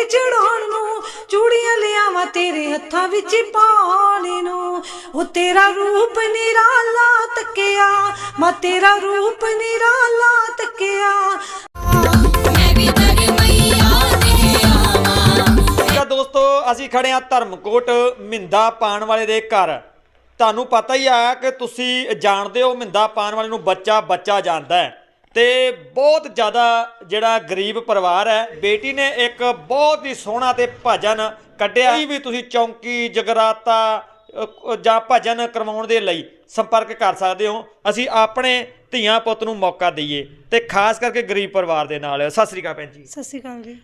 ਤੇ ਚੜਾਉਣ ਨੂੰ, ਚੂੜੀਆਂ ਲਿਆਵਾਂ ਤੇਰੇ ਹੱਥਾਂ ਵਿੱਚ ਪਾਉਣ ਨੂੰ। ਉਹ ਤੇਰਾ ਰੂਪ ਨਿਰਾਲਾ ਤੱਕਿਆ, ਮੈਂ ਤੇਰਾ ਰੂਪ ਨਿਰਾਲਾ ਤੱਕਿਆ। ਤਾਂ ਦੋਸਤੋ, ਅਸੀਂ ਖੜੇ ਆ ਧਰਮਕੋਟ ਮਿੰਦਾ ਪਾਣ ਵਾਲੇ ਦੇ ਘਰ। ਤੁਹਾਨੂੰ ਪਤਾ ਹੀ ਆ ਕਿ ਤੁਸੀਂ ਜਾਣਦੇ ਹੋ ਮਿੰਦਾ ਪਾਣ ਵਾਲੇ ਨੂੰ ਬੱਚਾ ਬੱਚਾ ਜਾਣਦਾ ਹੈ। ਤੇ ਬਹੁਤ ਜ਼ਿਆਦਾ ਜਿਹੜਾ ਗਰੀਬ ਪਰਿਵਾਰ ਹੈ ਬੇਟੀ ਨੇ ਇੱਕ ਬਹੁਤ ਹੀ ਸੋਹਣਾ ਤੇ ਭਜਨ ਕੱਢਿਆ। ਕੋਈ ਵੀ ਤੁਸੀਂ ਚੌਂਕੀ ਜਗਰਾਤਾ ਜਾਂ ਭਜਨ ਕਰਵਾਉਣ ਦੇ ਲਈ ਸੰਪਰਕ ਕਰ ਸਕਦੇ ਹੋ। ਅਸੀਂ ਆਪਣੇ ਧੀਆਂ ਪੁੱਤ ਨੂੰ ਮੌਕਾ ਦਈਏ ਤੇ ਖਾਸ ਕਰਕੇ ਗਰੀਬ ਪਰਿਵਾਰ ਦੇ ਨਾਲ। ਸਤਿ ਸ੍ਰੀ ਅਕਾਲ ਭੈਣ ਜੀ। ਸਤਿ ਸ਼੍ਰੀ ਅਕਾਲ ਜੀ।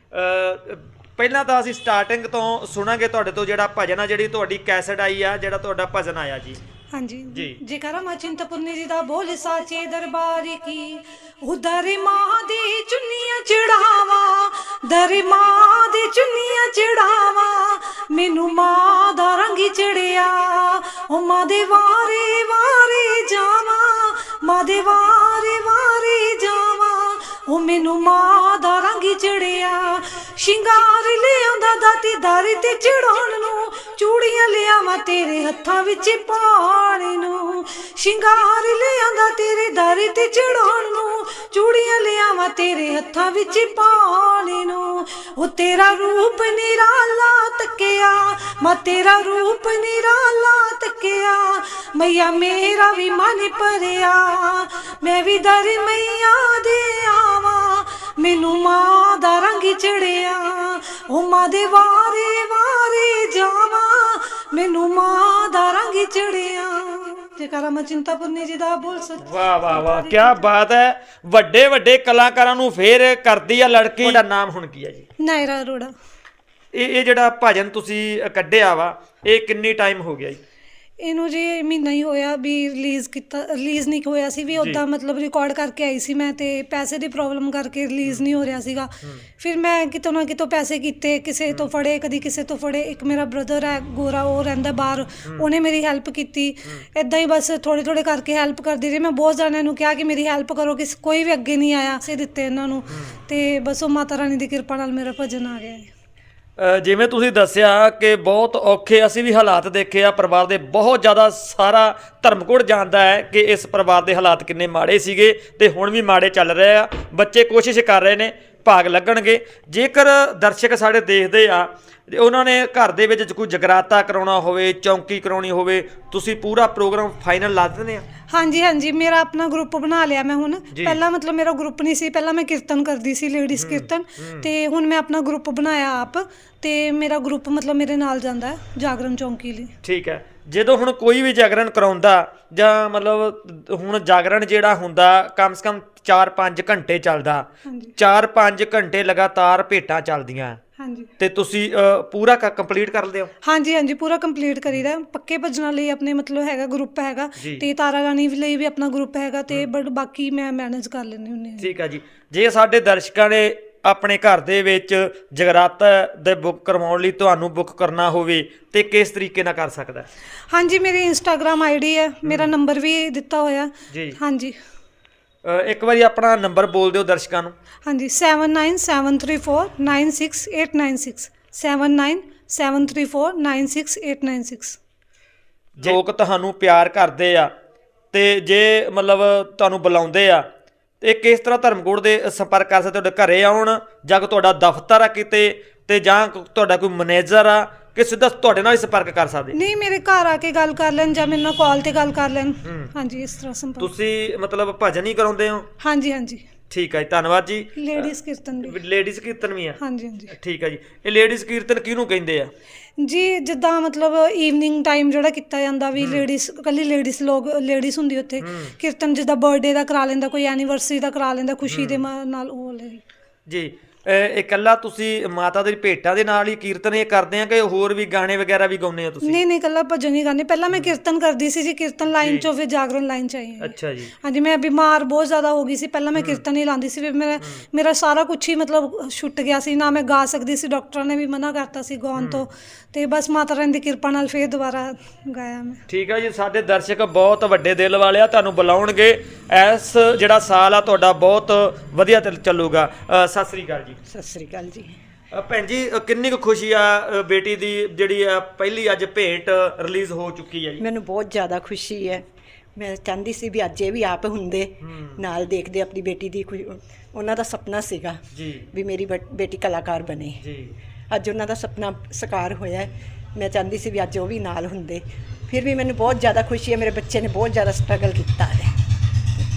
ਪਹਿਲਾਂ ਤਾਂ ਅਸੀਂ ਸਟਾਰਟਿੰਗ ਤੋਂ ਸੁਣਾਂਗੇ ਤੁਹਾਡੇ ਤੋਂ ਜਿਹੜਾ ਭਜਨ ਆ ਜਿਹੜੀ ਤੁਹਾਡੀ ਕੈਸਟ ਆਈ ਆ ਜਿਹੜਾ ਤੁਹਾਡਾ ਭਜਨ ਆਇਆ ਜੀ। ਹਾਂਜੀ। ਜੀ। ਜੇਕਰ ਮੈਂ ਚਿੰਤਪੁਰਨੀ ਜੀ ਦਾ ਬੋਲ ਸਾਚੇ ਦਰਬਾਰ ਕੀ ਉਦਰ ਮਾਂ ਦੀ ਚੁੰਨੀਆਂ ਚੜਾਵਾ ਦਰ ਮਾਂ ਦੀ ਚੁੰਨੀਆਂ ਚੜਾਵਾ ਮੈਨੂੰ ਮਾਂ ਦਾ ਰੰਗ ਚੜਿਆ ਉਹ ਮਾਂ ਦੇ ਵਾਰੇ ਵਾਰੇ ਜਾਵਾ ਮਾਂ ਦੇ ਵਾਰੇ ਵਾਰੇ ਜਾਵਾ ਉਹ ਮੈਨੂੰ ਮਾਂ ਦਾ ਰੰਗ ਚੜਿਆ ਸ਼ਿੰਗਾਰ ਲਿਆਉਂਦਾ ਦਾਤੀ ਦਾਰੀ ਤੇ ਚੜਾਉਣ ਨੂੰ ਚੂੜੀਆਂ ਲਿਆਵਾਂ ਤੇਰੇ ਹੱਥਾਂ ਵਿੱਚ ਪਾਉਣ ਨੂੰ। ਸ਼ਿੰਗਾਰ ਲਿਆਉਂਦਾ ਤੇਰੇ ਦਰ ਤੇ ਚੜਾਉਣ ਨੂੰ। ਚੂੜੀਆਂ ਲਿਆਵਾਂ ਤੇਰੇ ਹੱਥਾਂ ਵਿੱਚ ਪਾਉਣ ਨੂੰ। ਉਹ ਤੇਰਾ ਰੂਪ ਨਿਰਾਲਾ ਤੱਕਿਆ। ਮੈਂ, ਤੇਰਾ ਰੂਪ ਨਿਰਾਲਾ ਤੱਕਿਆ। ਮਈਆ, ਮੇਰਾ ਵੀ ਮਨ ਭਰਿਆ। ਮੈਂ ਵੀ ਦਰ ਮਈਆ ਦੇ ਆਵਾਂ। ਮੈਨੂੰ ਮਾਂ ਦਾ ਰੰਗ ਚੜਿਆ। ਉਹ ਮਾਂ ਦੇ ਵਾਰੇ ਵਾਰੇ ਜਾ ਮੈਨੂੰ ਮਾਂ ਦਾ ਰੰਗ ਚੜਿਆ। ਜੇਕਰ ਮੈਂ ਚਿੰਤਾਪੁਰਨੀ ਜੀ ਦਾ ਬੋਲ ਸੱਚ। ਵਾਹ ਵਾਹ ਵਾਹ ਕੀ ਬਾਤ ਹੈ। ਵੱਡੇ ਵੱਡੇ ਕਲਾਕਾਰਾਂ ਨੂੰ ਫੇਰ ਕਰਦੀ ਆ ਲੜਕੀ। ਤੁਹਾਡਾ ਨਾਮ ਹੁਣ ਕੀ ਹੈ ਜੀ? ਨਾਇਰਾ ਅਰੋੜਾ। ਇਹ ਇਹ ਜਿਹੜਾ ਭਜਨ ਤੁਸੀਂ ਕੱਢਿਆ ਵਾ ਇਹ ਕਿੰਨੀ ਟਾਈਮ ਹੋ ਗਿਆ ਜੀ? ਇਹਨੂੰ ਜੀ ਮਹੀਨਾ ਹੀ ਹੋਇਆ ਵੀ ਰਿਲੀਜ਼ ਕੀਤਾ ਰਿਲੀਜ਼ ਨਹੀਂ ਹੋਇਆ ਸੀ ਵੀ ਉਦਾਂ ਮਤਲਬ ਰਿਕਾਰਡ ਕਰਕੇ ਆਈ ਸੀ ਮੈਂ ਤੇ ਪੈਸੇ ਦੀ ਪ੍ਰੋਬਲਮ ਕਰਕੇ ਰਿਲੀਜ਼ ਨਹੀਂ ਹੋ ਰਿਹਾ ਸੀਗਾ। ਫਿਰ ਮੈਂ ਕਿਤੋਂ ਨਾ ਕਿਤੋਂ ਪੈਸੇ ਕੀਤੇ ਕਿਸੇ ਤੋਂ ਫੜੇ ਕਦੀ ਕਿਸੇ ਤੋਂ ਫੜੇ। ਇੱਕ ਮੇਰਾ ਬ੍ਰਦਰ ਹੈ ਗੋਰਾ ਉਹ ਰਹਿੰਦਾ ਬਾਹਰ। ਉਹਨੇ ਮੇਰੀ ਹੈਲਪ ਕੀਤੀ। ਇਦਾਂ ਹੀ ਬਸ ਥੋੜੇ ਥੋੜੇ ਕਰਕੇ ਹੈਲਪ ਕਰਦੀ ਰਹੀ। ਮੈਂ ਬਹੁਤ ਜਣਿਆਂ ਨੂੰ ਕਿਹਾ ਕਿ ਮੇਰੀ ਹੈਲਪ ਕਰੋ ਕਿ ਕੋਈ ਵੀ ਅੱਗੇ ਨਹੀਂ ਆਇਆ ਸੇ ਦਿੱਤੇ ਇਹਨਾਂ ਨੂੰ। ਤੇ ਬਸ ਉਹ ਮਾਤਾ ਰਾਣੀ ਦੀ ਕਿਰਪਾ ਨਾਲ ਮੇਰਾ ਭਜਨ ਆ ਗਿਆ ਜਿਵੇਂ ਤੁਸੀਂ ਦੱਸਿਆ ਕਿ ਬਹੁਤ ਔਖੇ ਅਸੀਂ ਵੀ ਹਾਲਾਤ ਦੇਖੇ ਆ, ਪਰਿਵਾਰ ਦੇ ਬਹੁਤ ਜ਼ਿਆਦਾ ਸਾਰਾ ਧਰਮਕੋਟ ਜਾਣਦਾ ਹੈ ਕਿ ਇਸ ਪਰਿਵਾਰ ਦੇ ਹਾਲਾਤ ਕਿੰਨੇ ਮਾੜੇ ਸੀਗੇ ਤੇ ਹੁਣ ਵੀ ਮਾੜੇ ਚੱਲ ਰਹੇ ਆ। ਬੱਚੇ ਕੋਸ਼ਿਸ਼ ਕਰ ਰਹੇ ਨੇ ਭਾਗ ਲੱਗਣਗੇ। ਜੇਕਰ ਦਰਸ਼ਕ ਸਾਡੇ ਦੇਖਦੇ ਆ ਤੇ ਉਹਨਾਂ ਨੇ ਘਰ ਦੇ ਵਿੱਚ ਕੋਈ ਜਗਰਾਤਾ ਕਰਾਉਣਾ ਹੋਵੇ ਚੌਂਕੀ ਕਰਾਉਣੀ ਹੋਵੇ ਤੁਸੀਂ ਪੂਰਾ ਪ੍ਰੋਗਰਾਮ ਫਾਈਨਲ ਲਾ ਦਿੰਦੇ ਆ? ਹਾਂਜੀ ਹਾਂਜੀ ਮੇਰਾ ਆਪਣਾ ਗਰੁੱਪ ਬਣਾ ਲਿਆ ਮੈਂ ਹੁਣ। ਪਹਿਲਾਂ ਮਤਲਬ ਮੇਰਾ ਗਰੁੱਪ ਨਹੀਂ ਸੀ ਪਹਿਲਾਂ ਮੈਂ ਕੀਰਤਨ ਕਰਦੀ ਸੀ ਲੇਡੀਜ਼ ਕੀਰਤਨ। ਤੇ ਹੁਣ ਮੈਂ ਆਪਣਾ ਗਰੁੱਪ ਬਣਾਇਆ ਆਪ ਤੇ ਮੇਰਾ ਗਰੁੱਪ ਮਤਲਬ ਮੇਰੇ ਨਾਲ ਜਾਂਦਾ ਹੈ ਜਾਗਰਣ ਚੌਂਕੀ ਲਈ। ਠੀਕ ਹੈ। ਜਦੋਂ ਹੁਣ ਕੋਈ ਵੀ ਜਾਗਰਣ ਕਰਾਉਂਦਾ ਜਾਂ ਮਤਲਬ ਹੁਣ ਜਾਗਰਣ ਜਿਹੜਾ ਹੁੰਦਾ ਕਮ ਸੇ ਕਮ 4-5 ਘੰਟੇ ਚੱਲਦਾ। ਹਾਂਜੀ। 4-5 ਘੰਟੇ ਲਗਾਤਾਰ ਭੇਟਾਂ ਚੱਲਦੀਆਂ। ਹਾਂਜੀ। ਤੇ ਤੁਸੀਂ ਅ, ਪੂਰਾ ਕੰਪਲੀਟ ਕਰਦੇ ਹੋ ਹਾਂਜੀ ਹਾਂਜੀ ਪੂਰਾ ਕੰਪਲੀਟ ਕਰੀਦਾ ਹੈ। ਪੱਕੇ ਭਜਨਾਂ ਲਈ ਆਪਣੇ ਮਤਲਬ ਹੈਗਾ ਗਰੁੱਪ ਹੈਗਾ ਜੀ। ਤੇ ਤਾਰਾ ਰਾਣੀ ਲਈ ਵੀ ਆਪਣਾ ਗਰੁੱਪ ਹੈਗਾ ਤੇ ਬਟ ਬਾਕੀ ਮੈਂ ਮੈਨੇਜ ਕਰ ਲੈਂਦੀ ਹੁੰਦੀ ਹਾਂ। ਠੀਕ ਹੈ ਜੀ। ਜੇ ਸਾਡੇ ਦਰਸ਼ਕਾਂ ਨੇ ਆਪਣੇ ਘਰ ਦੇ ਵਿੱਚ ਜਗਰਾਤਾ ਦੇ ਬੁੱਕ ਕਰਵਾਉਣ ਲਈ ਤੁਹਾਨੂੰ ਬੁੱਕ ਕਰਨਾ ਹੋਵੇ ਤੇ ਕਿਸ ਤਰੀਕੇ ਨਾਲ ਕਰ ਸਕਦਾ? ਹੈ? ਹਾਂਜੀ ਮੇਰੀ ਇੰਸਟਾਗ੍ਰam ਆਈਡੀ ਹੈ। ਮੇਰਾ ਨੰਬਰ ਵੀ ਦਿੱਤਾ ਹੋਇਆ। ਜੀ। ਹਾਂਜੀ। ਇੱਕ ਵਾਰੀ ਆਪਣਾ ਨੰਬਰ ਬੋਲ ਦਿਓ ਦਰਸ਼ਕਾਂ ਨੂੰ। ਹਾਂਜੀ 7973496896 7973496896 ਲੋਕ ਤੁਹਾਨੂੰ ਪਿਆਰ ਕਰਦੇ ਆ ਤੇ ਜੇ ਮਤਲਬ ਤੁਹਾਨੂੰ ਬੁਲਾਉਂਦੇ ਆ ਤੇ ਕਿਸ ਤਰ੍ਹਾਂ ਧਰਮਕੋਟ ਦੇ ਸੰਪਰਕ ਕਰ ਸਕਦੇ ਤੁਹਾਡੇ ਘਰੇ ਆਉਣ ਜਾਂ ਤੁਹਾਡਾ ਦਫ਼ਤਰ ਆ ਕਿਤੇ ਤੇ ਜਾਂ ਤੁਹਾਡਾ ਕੋਈ ਮੈਨੇਜਰ ਆ ਕਿ ਸਿੱਧਾ ਤੁਹਾਡੇ ਨਾਲ ਹੀ ਸੰਪਰਕ ਕਰ ਸਕਦੇ। ਨਹੀਂ ਮੇਰੇ ਘਰ ਆ ਕੇ ਗੱਲ ਕਰ ਲੈਣ ਜਾਂ ਮੇਰੇ ਨਾਲ ਕਾਲ ਤੇ ਗੱਲ ਕਰ ਲੈਣ। ਹਾਂਜੀ ਇਸ ਤਰ੍ਹਾਂ ਸੰਪਰਕ। ਤੁਸੀਂ ਮਤਲਬ ਭਜਨ ਹੀ ਕਰਾਉਂਦੇ ਹੋ? ਹਾਂਜੀ ਹਾਂਜੀ। ਠੀਕ ਹੈ ਜੀ ਧੰਨਵਾਦ ਜੀ। ਲੇਡੀਜ਼ ਕੀਰਤਨ ਵੀ। ਲੇਡੀਜ਼ ਕੀਰਤਨ ਵੀ ਆ। ਹਾਂਜੀ ਹਾਂਜੀ। ਠੀਕ ਹੈ ਜੀ। ਇਹ ਲੇਡੀਜ਼ ਕੀਰਤਨ ਕਿਹਨੂੰ ਕਹਿੰਦੇ ਆ? ਜੀ ਜਿੱਦਾਂ ਮਤਲਬ ਈਵਨਿੰਗ ਟਾਈਮ ਜਿਹੜਾ ਕੀਤਾ ਜਾਂਦਾ ਵੀ ਲੇਡੀਜ਼ ਕੱਲੀ ਲੇਡੀਜ਼ ਲੋਕ ਲੇਡੀਜ਼ ਹੁੰਦੀ ਉੱਥੇ। ਕੀਰਤਨ ਜਿੱਦਾਂ ਬਰਥਡੇ ਦਾ ਕਰਾ ਲੈਂਦਾ ਕੋਈ ਐਨੀਵਰਸਰੀ ਦਾ ਕਰਾ ਲੈਂਦਾ ਖੁਸ਼ੀ ਦੇ ਨਾਲ ਉਹ ਲਈ ਜੀ। ਇਕੱਲਾ ਤੁਸੀਂ ਮਾਤਾ ਦੀ ਭੇਟਾਂ ਦੇ ਨਾਲ ਹੀ ਕੀਰਤਨ ਇਹ ਕਰਦੇ ਆ ਕਿ ਹੋਰ ਵੀ ਗਾਣੇ ਵਗੈਰਾ ਵੀ ਗਾਉਂਦੇ ਆ ਤੁਸੀਂ? ਨਹੀਂ ਨਹੀਂ ਕੱਲਾ ਭਜਨ ਹੀ ਗਾਣੇ ਪਹਿਲਾਂ ਮੈਂ ਕੀਰਤਨ ਕਰਦੀ ਸੀ ਜੀ ਕੀਰਤਨ ਲਾਈਨ ਚੋਂ ਫਿਰ ਜਾਗਰਣ ਲਾਈਨ ਚ ਆਈ ਅੱਛਾ ਜੀ। ਹਾਂਜੀ ਮੈਂ ਬਿਮਾਰ ਬਹੁਤ ਜ਼ਿਆਦਾ ਹੋ ਗਈ ਸੀ। ਪਹਿਲਾਂ ਮੈਂ ਕੀਰਤਨ ਹੀ ਲਾਉਂਦੀ ਸੀ। ਫਿਰ ਮੇਰਾ ਮੇਰਾ ਸਾਰਾ ਕੁਝ ਹੀ ਮਤਲਬ ਛੁੱਟ ਗਿਆ ਸੀ। ਨਾ ਮੈਂ ਗਾ ਸਕਦੀ ਸੀ। ਡਾਕਟਰਾਂ ਨੇ ਵੀ ਮਨਾ ਕਰਤਾ ਸੀ ਗਾਉਣ ਤੋਂ। ਤੇ ਬਸ ਮਾਤਾ ਰਾਣੀ ਦੀ ਕਿਰਪਾ ਨਾਲ ਫਿਰ ਦੁਬਾਰਾ ਗਾਇਆ ਮੈਂ। ਠੀਕ ਹੈ ਜੀ ਸਾਡੇ ਦਰਸ਼ਕ ਬਹੁਤ ਵੱਡੇ ਦਿਲ ਵਾਲੇ ਆ। ਤੁਹਾਨੂੰ ਬੁਲਾਉਣਗੇ। ਇਸ ਜਿਹੜਾ ਸਾਲ ਆ ਤੁਹਾਡਾ ਬਹੁਤ ਵਧੀਆ ਚੱਲ- ਚੱਲੂਗਾ। ਸਤਿ ਸ੍ਰੀ ਅਕਾਲ ਜੀ। ਸਤਿ ਸ੍ਰੀ ਅਕਾਲ ਜੀ। ਅ, ਭੈਣ ਜੀ ਅ, ਕਿੰਨੀ ਕੁ ਖੁਸ਼ੀ ਆ ਅ, ਬੇਟੀ ਦੀ ਜਿਹੜੀ ਆ ਪਹਿਲੀ ਅੱਜ ਭੇਂਟ ਰਿਲੀਜ਼ ਹੋ ਚੁੱਕੀ ਹੈ ਜੀ? ਮੈਨੂੰ ਬਹੁਤ ਜ਼ਿਆਦਾ ਖੁਸ਼ੀ ਹੈ। ਮੈਂ ਚਾਹੁੰਦੀ ਸੀ ਵੀ ਅੱਜ ਇਹ ਵੀ ਆਪ ਹੁੰਦੇ ਨਾਲ ਦੇਖਦੇ ਆਪਣੀ ਬੇਟੀ ਦੀ ਖੁਸ਼ੀ ਉਹਨਾਂ ਦਾ ਸੁਪਨਾ ਸੀਗਾ ਜੀ। ਵੀ ਮੇਰੀ ਬਟ- ਬੇਟੀ ਕਲਾਕਾਰ ਬਣੇ। ਜੀ। ਅੱਜ ਉਹਨਾਂ ਦਾ ਸੁਪਨਾ ਸਾਕਾਰ ਹੋਇਆ ਹੈ। ਮੈਂ ਚਾਹੁੰਦੀ ਸੀ ਵੀ ਅੱਜ ਉਹ ਵੀ ਨਾਲ ਹੁੰਦੇ। ਫਿਰ ਵੀ ਮੈਨੂੰ ਬਹੁਤ ਜ਼ਿਆਦਾ ਖੁਸ਼ੀ ਹੈ ਮੇਰੇ ਬੱਚੇ ਨੇ ਬਹੁਤ ਜ਼ਿਆਦਾ ਸਟਰਗਲ ਕੀਤਾ ਹੈ।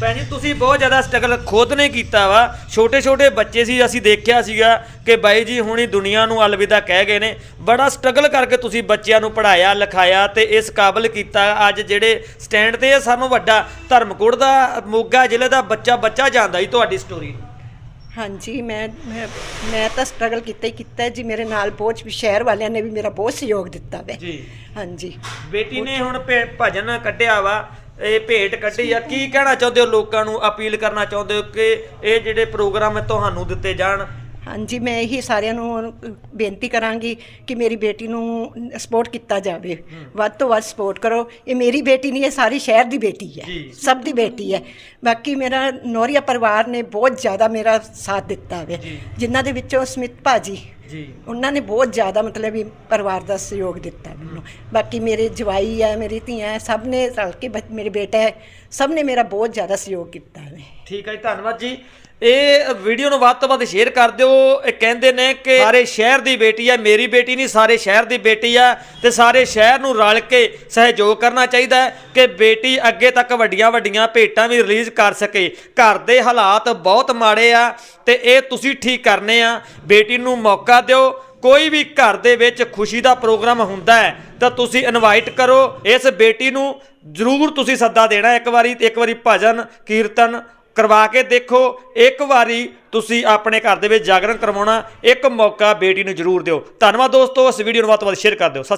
ਭੈਣ ਜੀ ਤੁਸੀਂ ਬਹੁਤ ਜ਼ਿਆਦਾ ਸਟਰਗਲ ਖੁਦ ਨੇ ਕੀਤਾ ਵਾ। ਛੋਟੇ ਛੋਟੇ ਬੱਚੇ ਸੀ ਅਸੀਂ ਦੇਖਿਆ ਸੀਗਾ ਕਿ ਬਾਈ ਜੀ ਹੁਣੀ ਦੁਨੀਆ ਨੂੰ ਅਲਵਿਦਾ ਕਹਿ ਗਏ ਨੇ। ਬੜਾ ਸਟਰਗਲ ਕਰਕੇ ਤੁਸੀਂ ਬੱਚਿਆਂ ਨੂੰ ਪੜਾਇਆ ਲਿਖਾਇਆ ਤੇ ਇਸ ਕਾਬਲ ਕੀਤਾ। ਅੱਜ ਜਿਹੜੇ ਸਟੈਂਡ ਤੇ ਇਹ ਸਾਨੂੰ ਵੱਡਾ ਧਰਮਕੋਟ ਦਾ ਮੋਗਾ ਜ਼ਿਲ੍ਹੇ ਦਾ ਬੱਚਾ ਬੱਚਾ ਜਾਂਦਾ ਜੀ ਤੁਹਾਡੀ ਸਟੋਰੀ ਹਾਂਜੀ ਮੈਂ ਮੈਂ ਮੈਂ ਤਾਂ ਸਟਰਗਲ ਕੀਤਾ ਹੀ ਕੀਤਾ ਹੈ ਜੀ। ਮੇਰੇ ਨਾਲ ਬਹੁਤ ਸ਼ਹਿਰ ਵਾਲਿਆਂ ਨੇ ਵੀ ਮੇਰਾ ਬਹੁਤ ਸਹਿਯੋਗ ਦਿੱਤਾ ਹੈ ਜੀ। ਹਾਂਜੀ। ਬੇਟੀ ਨੇ ਹੁਣ ਭੇ- ਭਜਨ ਕੱਢਿਆ ਵਾ। ਇਹ ਭੇਟ ਕੱਢੀ ਆ। ਕੀ ਕਹਿਣਾ ਚਾਹੁੰਦੇ ਹੋ ਲੋਕਾਂ ਨੂੰ? ਅਪੀਲ ਕਰਨਾ ਚਾਹੁੰਦੇ ਹੋ ਕਿ ਇਹ ਜਿਹੜੇ ਪ੍ਰੋਗਰਾਮ ਤੁਹਾਨੂੰ ਦਿੱਤੇ ਜਾਣ। ਹਾਂਜੀ ਮੈਂ ਇਹੀ ਸਾਰਿਆਂ ਨੂੰ ਬੇਨਤੀ ਕਰਾਂਗੀ ਕਿ ਮੇਰੀ ਬੇਟੀ ਨੂੰ ਸਪੋਰਟ ਕੀਤਾ ਜਾਵੇ। ਵੱਧ ਤੋਂ ਵੱਧ ਸਪੋਰਟ ਕਰੋ। ਇਹ ਮੇਰੀ ਬੇਟੀ ਨਹੀਂ ਇਹ ਸਾਰੀ ਸ਼ਹਿਰ ਦੀ ਬੇਟੀ ਹੈ। ਸਭ ਦੀ ਬੇਟੀ ਹੈ। ਬਾਕੀ ਮੇਰਾ ਨੌਰੀਆ ਪਰਿਵਾਰ ਨੇ ਬਹੁਤ ਜ਼ਿਆਦਾ ਮੇਰਾ ਸਾਥ ਦਿੱਤਾ ਹੈ ਜੀ। ਜਿਨ੍ਹਾਂ ਦੇ ਵਿੱਚੋਂ ਸਮਿਤ ਭਾਜੀ ਜੀ। ਉਹਨਾਂ ਨੇ ਬਹੁਤ ਜ਼ਿਆਦਾ ਮਤਲਬ ਵੀ ਪਰਿਵਾਰ ਦਾ ਸਹਿਯੋਗ ਦਿੱਤਾ ਮੈਨੂੰ। ਬਾਕੀ ਮੇਰੇ ਜਵਾਈ ਹੈ ਮੇਰੀ ਧੀਆਂ ਸਭ ਨੇ ਰਲ ਕੇ ਮੇਰੇ ਬੇਟਾ ਹੈ ਸਭ ਨੇ ਮੇਰਾ ਬਹੁਤ ਜ਼ਿਆਦਾ ਸਹਿਯੋਗ ਕੀਤਾ ਹੈ ਠੀਕ ਹੈ ਧੰਨਵਾਦ ਜੀ। ਇਹ ਵੀਡੀਓ ਨੂੰ ਵੱਧ ਤੋਂ ਵੱਧ ਸ਼ੇਅਰ ਕਰ ਦਿਓ। ਇਹ ਕਹਿੰਦੇ ਨੇ ਕਿ ਸਾਰੇ ਸ਼ਹਿਰ ਦੀ ਬੇਟੀ ਹੈ ਮੇਰੀ ਬੇਟੀ ਨਹੀਂ, ਸਾਰੇ ਸ਼ਹਿਰ ਦੀ ਬੇਟੀ ਆ ਤੇ ਸਾਰੇ ਸ਼ਹਿਰ ਨੂੰ ਰਲ ਕੇ ਸਹਿਯੋਗ ਕਰਨਾ ਚਾਹੀਦਾ ਹੈ ਕਿ ਬੇਟੀ ਅੱਗੇ ਤੱਕ ਵੱਡੀਆਂ ਵੱਡੀਆਂ ਭੇਟਾਂ ਵੀ ਰਿਲੀਜ਼ ਕਰ ਸਕੇ। ਘਰ ਦੇ ਹਾਲਾਤ ਬਹੁਤ ਮਾੜੇ ਆ ਤੇ ਇਹ ਤੁਸੀਂ ਠੀਕ ਕਰਨੇ ਆ। ਬੇਟੀ ਨੂੰ ਮੌਕਾ ਦਿਓ। ਕੋਈ ਵੀ ਘਰ ਦੇ ਵਿੱਚ ਖੁਸ਼ੀ ਦਾ ਪ੍ਰੋਗਰਾਮ ਹੁੰਦਾ ਹੈ ਤਾਂ ਤੁਸੀਂ ਇਨਵਾਈਟ ਕਰੋ। ਇਸ ਬੇਟੀ ਨੂੰ ਜ਼ਰੂਰ ਤੁਸੀਂ ਸੱਦਾ ਦੇਣਾ ਇੱਕ ਵਾਰੀ ਇੱਕ ਵਾਰੀ ਭਜਨ, ਕੀਰਤਨ ਕਰਵਾ ਕੇ ਦੇਖੋ। ਇੱਕ ਵਾਰੀ ਤੁਸੀਂ ਆਪਣੇ ਘਰ ਦੇ ਵਿੱਚ ਜਾਗਰਣ ਕਰਵਾਉਣਾ, ਇੱਕ ਮੌਕਾ ਬੇਟੀ ਨੂੰ ਜ਼ਰੂਰ ਦਿਓ। ਧੰਨਵਾਦ ਦੋਸਤੋ, ਇਸ ਵੀਡੀਓ ਨੂੰ ਵੱਧ ਤੋਂ ਵੱਧ ਸ਼ੇਅਰ ਕਰ ਦਿਓ। ਸਤਿ